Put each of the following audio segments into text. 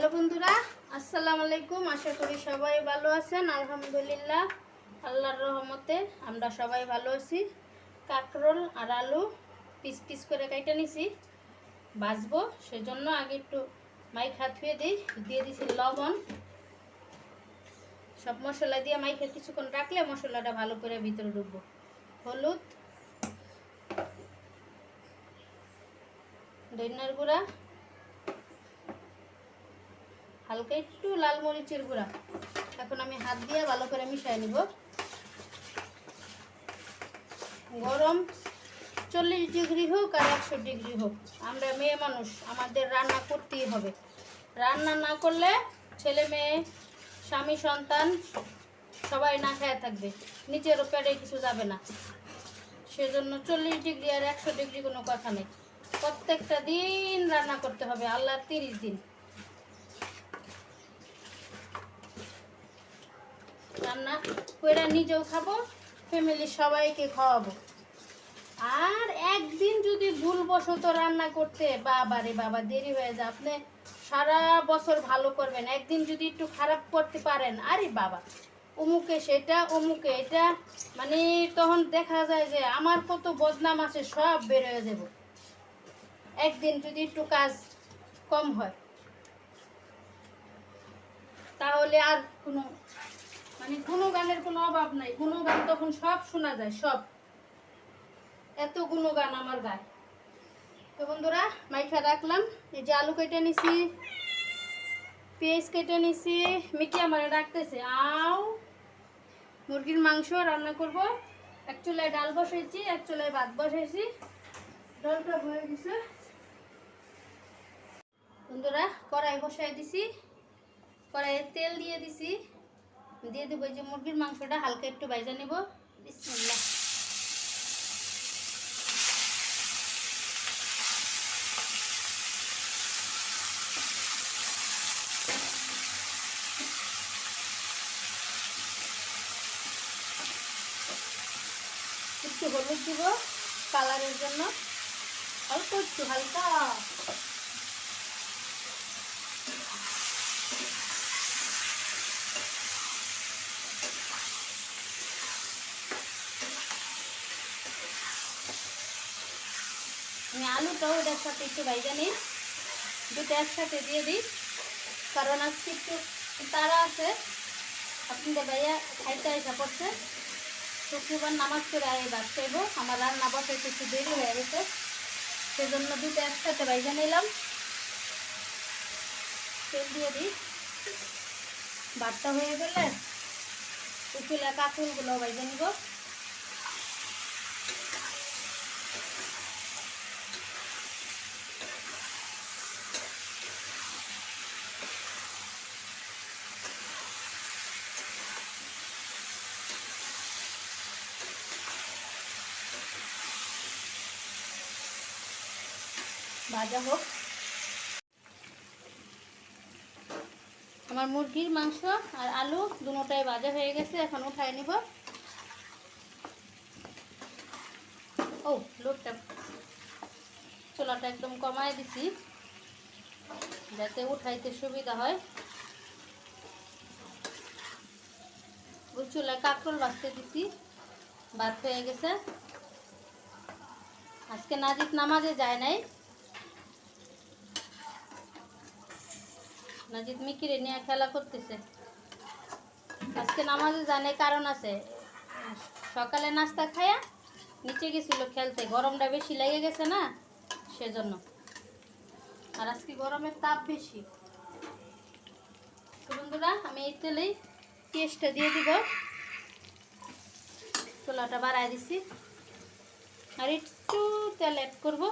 Hello বন্ধুরা, আসসালামু আলাইকুম। আশা করি সবাই ভালো আছেন। আলহামদুলিল্লাহ, আল্লাহর রহমতে আমরা সবাই ভালো আছি। কাকরোল আর আলু পিস পিস করে কাইটা নিছি, ভাজবো। সেজন্য আগে একটু মাইক হাত ধুয়ে দিই। দিয়ে দিছি লবণ। সব মশলা দিয়ে মাইকে কিছুক্ষণ রাখলে মশলাটা ভালো করে ভিতরে ঢুকবো। হলুদ দইনার গুঁড়া হালকা একটু লাল মরিচের গুঁড়া। এখন আমি হাত দিয়ে ভালো করে মিশিয়ে নিব। গরম চল্লিশ ডিগ্রি হোক আর একশো ডিগ্রি হোক, আমরা মেয়ে মানুষ, আমাদের রান্না করতেই হবে। রান্না না করলে ছেলে মেয়ে, স্বামী সন্তান সবাই না খেয়ে থাকবে নিচেরও পেটে কিছু যাবে না। সেজন্য চল্লিশ ডিগ্রি আর একশো ডিগ্রি কোনো কথা নেই। প্রত্যেকটা দিন রান্না করতে হবে, আল্লাহ তিরিশ দিন। রান্না করে নিজেও খাব ফ্যামিলির সবাইকে খাওয়াবো। আর একদিন যদি ভুলবশত রান্না করতে বাবা রে বাবা, দেরি হয়ে যায়, আপনি সারা বছর ভালো করবেন, একদিন যদি একটু খারাপ করতে পারেন, আরে বাবা, অমুকে সেটা, অমুকে এটা মানে তখন দেখা যায় যে আমার কত বদনাম আছে, সব বের হয়ে যাব। একদিন যদি একটু কাজ কম হয়, তাহলে আর কোনো মানে কোনো গানের কোনো অভাব নাই, কোনো গান তখন সব শোনা যায়, সব। এত কোনো গান আমার গায়ে। তো বন্ধুরা মাইখা রাখলাম, এই যে আলু কেটে নিছি, পেঁয়াজ কেটে নিছি মিটি আমার রাখতেছে আও, মুরগির মাংস রান্না করব, এক চুলায় ডাল বসাইছি এক চুলায় ভাত বসাইছি ডালটা হয়ে গেছে। বন্ধুরা, কড়াই বসাই দিছি, কড়াইয়ে তেল দিয়ে দিছি। দিয়ে দেবো যে মুরগির মাংসটা, হালকা একটু বাইজা নেব। বিসমিল্লাহ। একটু হলুদ দিব কালারের জন্য। অল্প একটু, হালকা আমি আলুটাও এটার সাথে একটু ভাইজা নিই দুটো একসাথে দিয়ে দিই। কারণ আজকে একটু তারা আছে। আপনাদের ভাইয়া খাইতে আসা পড়ছে। শুক্রবার নামাজ করে আয় বাদ চাইব আমার রান্না বসাইতে একটু দেরি হয়ে গেছে। সেজন্য দুটো একসাথে ভাইজা নিলাম। তেল দিয়ে দিই। ভাতটা হয়ে গেলে উচুলা কাকুলগুলো ভাইজা নিব। ভাজা হোক। আমার মুরগির মাংস আর আলু দুটোটাই ভাজা হয়ে গেছে, এখন উঠাই নিব। ও লোটটা চোলাটা একদম কমায় দিছি, যাতে উঠাইতে সুবিধা হয়। ওই চুলায় কাঁকরোল বাঁচতে দিছি, ভাত হয়ে গেছে। আজকে নাজিদ নামাজে যায় নাই। নাজিদ মিকিরে নিয়ে খেলা করতেছে। আজকে নামাজে জানে কারণ আছে। সকালে নাস্তা খায়া নিচে গেছিল খেলতে, গরমটা বেশি লেগে গেছে না, সেজন্য। আর আজকে গরমের তাপ বেশি। তো বন্ধুরা, আমি এই তেলেই পেঁয়াজটা দিয়ে দিব। চোলাটা বাড়াই দিছি। আর একটু তেল অ্যাড করব।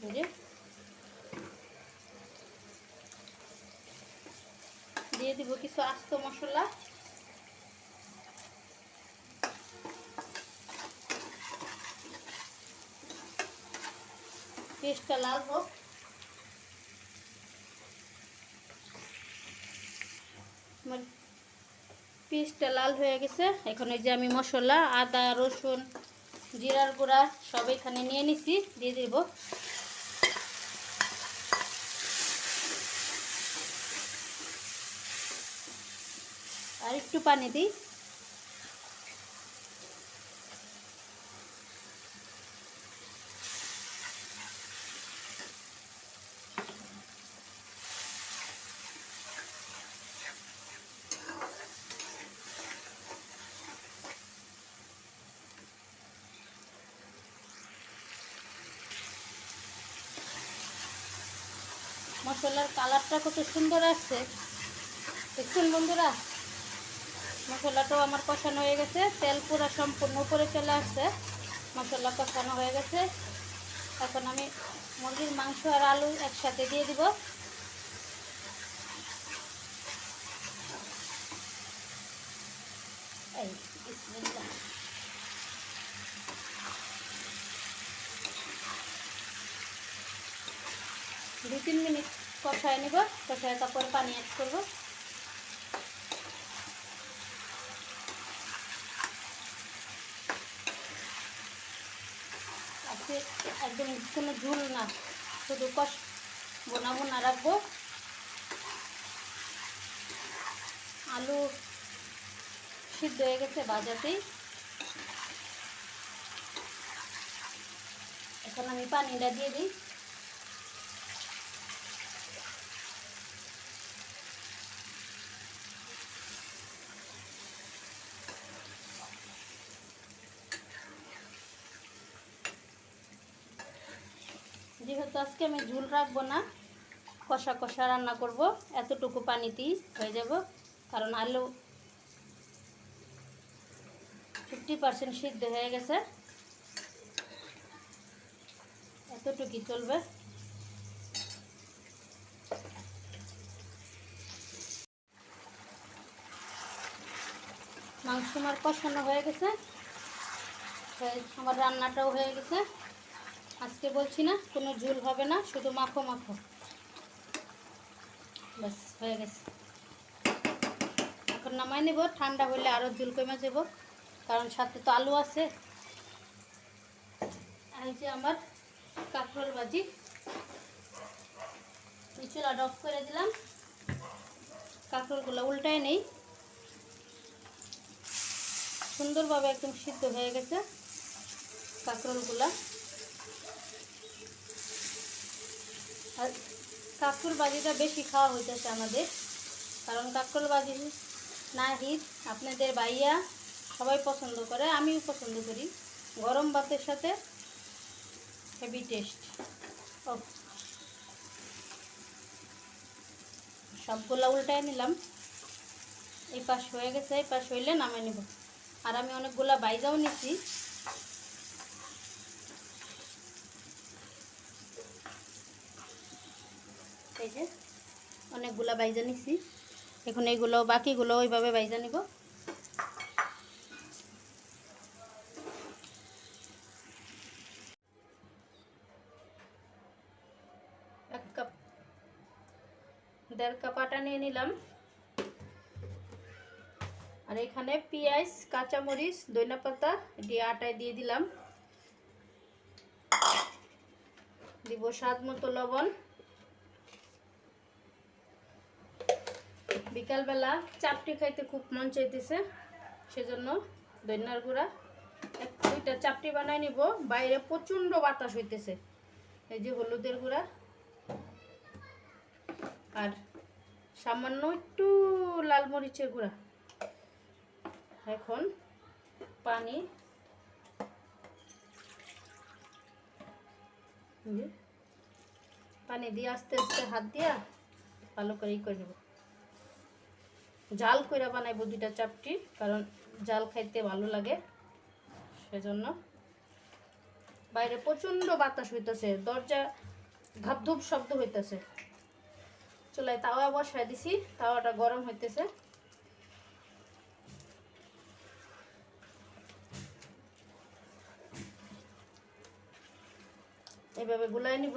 বুঝে দিয়ে দিব কিছু আস্ত মশলা। পেস্টটা লাল হোক। আমার পেস্টটা লাল হয়ে গেছে। এখন এই যে আমি মশলা, আদা, রসুন, জিরার গুঁড়া সব এখানে নিয়ে নিছি, দিয়ে দেব। আর একটু পানি দিই। মশলার কালারটা কত সুন্দর আসছে। দেখছেন বন্ধুরা? মশলাটাও আমার কষানো হয়ে গেছে। তেল পুরো সম্পূর্ণ উপরে চলে আসছে। মশলা কষানো হয়ে গেছে। এখন আমি মুরগির মাংস আর আলু একসাথে দিয়ে দিব। দু তিন মিনিট কষায় নিব। কষায় তারপর পানি অ্যাড করব। আজকে একদম কোনো ঝুল না, শুধু কষ, বোনা না রাখব। আলু সিদ্ধ হয়ে গেছে বাজাতেই এখন আমি পানিটা দিয়ে দিই। যেহেতু আজকে আমি ঝুল রাখব না, কষা কষা রান্না করব, এতটুকু পানিতেই হয়ে যাব। কারণ আলু ফিফটি পার্সেন্ট সিদ্ধ হয়ে গেছে। এতটুকুই চলবে। মাংস আমার কষানো হয়ে গেছে। আমার রান্নাটাও হয়ে গেছে। আজকে বলছি না, কোনো ঝুল হবে না, শুধু মাখো মাখো। ব্যাস, হয়ে গেছে। এখন নামাই নেব, ঠান্ডা হলে আরও ঝুল কমে যাব, কারণ সাথে তো আলু আছে। এই যে আমার কাঁকরোল ভাজি চুলাটা অফ করে দিলাম। কাঁকরোলগুলো উল্টায় নেই। সুন্দরভাবে একদম সিদ্ধ হয়ে গেছে কাঁকরোলগুলা। আর কাঁকরোল বাজিটা বেশি খাওয়া হইতেছে আমাদের। কারণ কাঁকরোল বাজি না নাহিদ আপনাদের বাইয়া সবাই পছন্দ করে, আমিও পছন্দ করি। গরম ভাতের সাথে হেভি টেস্ট ও সবগুলা উল্টায় নিলাম। এই পাশ হয়ে গেছে, এই পাশ হইলে নামাই নিব। আর আমি অনেকগুলা বাইজাও নিছি। এই যে, অনেকগুলা বাইজা নিছি। এখন এইগুলো, বাকিগুলো ওইভাবে বাইজা নিব। এক কাপ, দেড় কাপ আটা নিয়ে নিলাম। আর এখানে পেঁয়াজ, কাঁচামরিচ দইনা পাতা দিয়ে আটায় দিয়ে দিলাম। দিব স্বাদ মতো লবণ। বিকালবেলা চাপটি খাইতে খুব মন চাইতেছে, সেজন্য দইনার গুঁড়া। দুইটা চাপটি বানাই নিব, বাইরে প্রচণ্ড বাতাস হইতেছে। এই যে হলুদের গুঁড়া। আর সামান্য একটু লাল মরিচের গুঁড়া। এখন পানি পানি দিয়ে আস্তে আস্তে হাত দিয়া ভালো করে ই করে দেবো জাল কইরা বানাইবো দুইটা চাপটি, কারণ জাল খাইতে ভালো লাগে। সেজন্য বাইরে প্রচণ্ড বাতাস হইতেছে, দরজা ধাপধুপ শব্দ হইতেছে। চুলায় তাওয়া বসায় দিছি, তাওয়াটা গরম হইতেছে। এভাবে গুলাই নিব।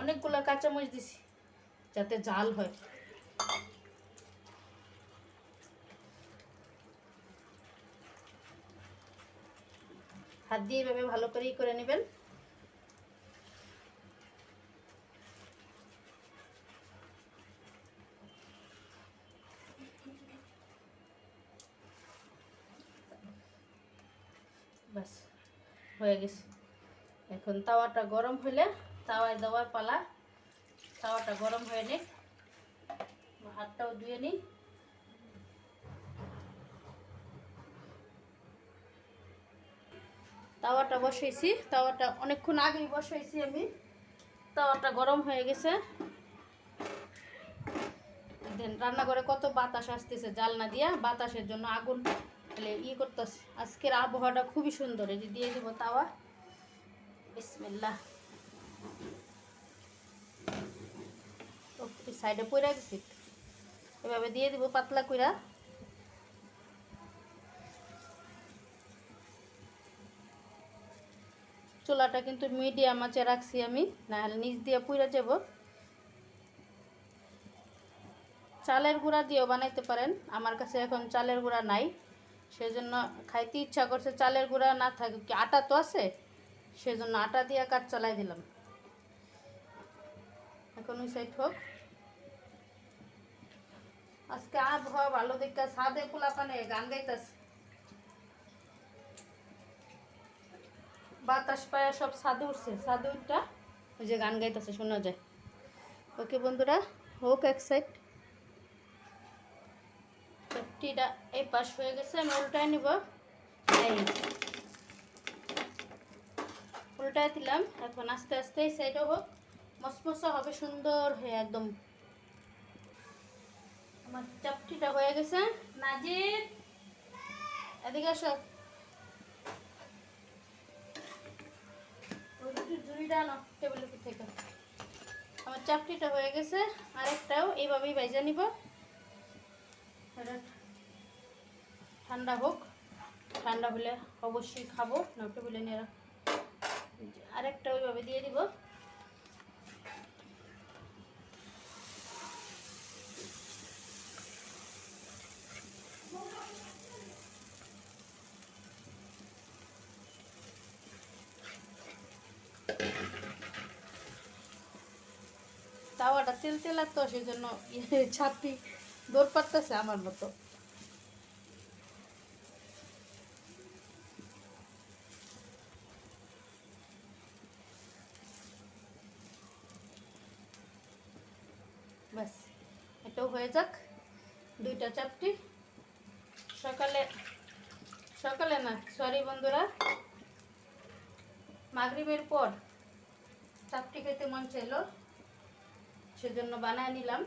অনেকগুলা কাঁচামরিচ দিছি, যাতে জাল হয়। হাত দিয়ে এভাবে ভালো করেই করে নেবেন। বাস, হয়ে গেছে। এখন তাওয়াটা গরম হলে তাওয়ায় দেওয়ার পালা। তাওয়াটা গরম হয়ে নিক। হাতটাও ধুয়ে নিই। তাওয়াটা বসাইছি। তাওয়াটা অনেকক্ষণ আগেই বসাইছি আমি। তাওয়াটা গরম হয়ে গেছে। দেন রান্নাঘরে কত বাতাস আসতেছে জালনা দিয়া, বাতাসের জন্য আগুন। তাহলে ই করতেছে আজকের আবহাওয়াটা খুবই সুন্দর। এই যে দিয়ে দেবো তাওয়া। বিসমিল্লাহ। সাইডে পড়ে গেছি। এভাবে দিয়ে দিব পাতলা কইরা। চুলাটা কিন্তু মিডিয়াম আঁচে রাখছি আমি, নাহলে নিচ দিয়ে পুড়ে যাব। চালের গুঁড়া দিয়েও বানাইতে পারেন, আমার কাছে এখন চালের গুঁড়া নাই, সেজন্য খাইতে ইচ্ছা করছে চালের গুঁড়া না থাকে কি আটা তো আছে, সেজন্য আটা দিয়ে কাজ চালাই দিলাম। এখন ওই সাইড হোক। আজকে আবহাওয়া ভালো দেখতে সাদে পোলা পানে গান গাইতেছে। বাতাস পায়া সব সাদে উঠছে সাদে উঠটা ওই যে গান গাইতেছে, শোনা যায়। ওকে বন্ধুরা, হোক এক সাইড চারটিটা এই পাশ হয়ে গেছে, আমি উল্টায় নিব। এই। উল্টায় দিলাম, এখন আস্তে আস্তে এই সাইডও হোক। মসমসা হবে, সুন্দর হয়ে একদম। আমার চাপটিটা হয়ে গেছে। নাজির, এদিকে আসো। আনো টেবিলের উপর থেকে। আমার চাপটিটা হয়ে গেছে, আরেকটাও এইভাবেই বাইজা নিব। ঠান্ডা হোক, ঠান্ডা হলে অবশ্যই খাব, না টেবিলে নিয়ে আরেকটা ওইভাবে দিয়ে দিব। তাওয়াটা তেল তেল তো সেই জন্য ছাপি দৌড় পারতেছে আমার মতো। ব্যাস, এটাও হয়ে যাক। দুইটা চাপটি। সকালে সকালে না সরি বন্ধুরা। মাগরিবের পর চাপটি খেতে মন চাইলো। সেজন্য বানায় নিলাম।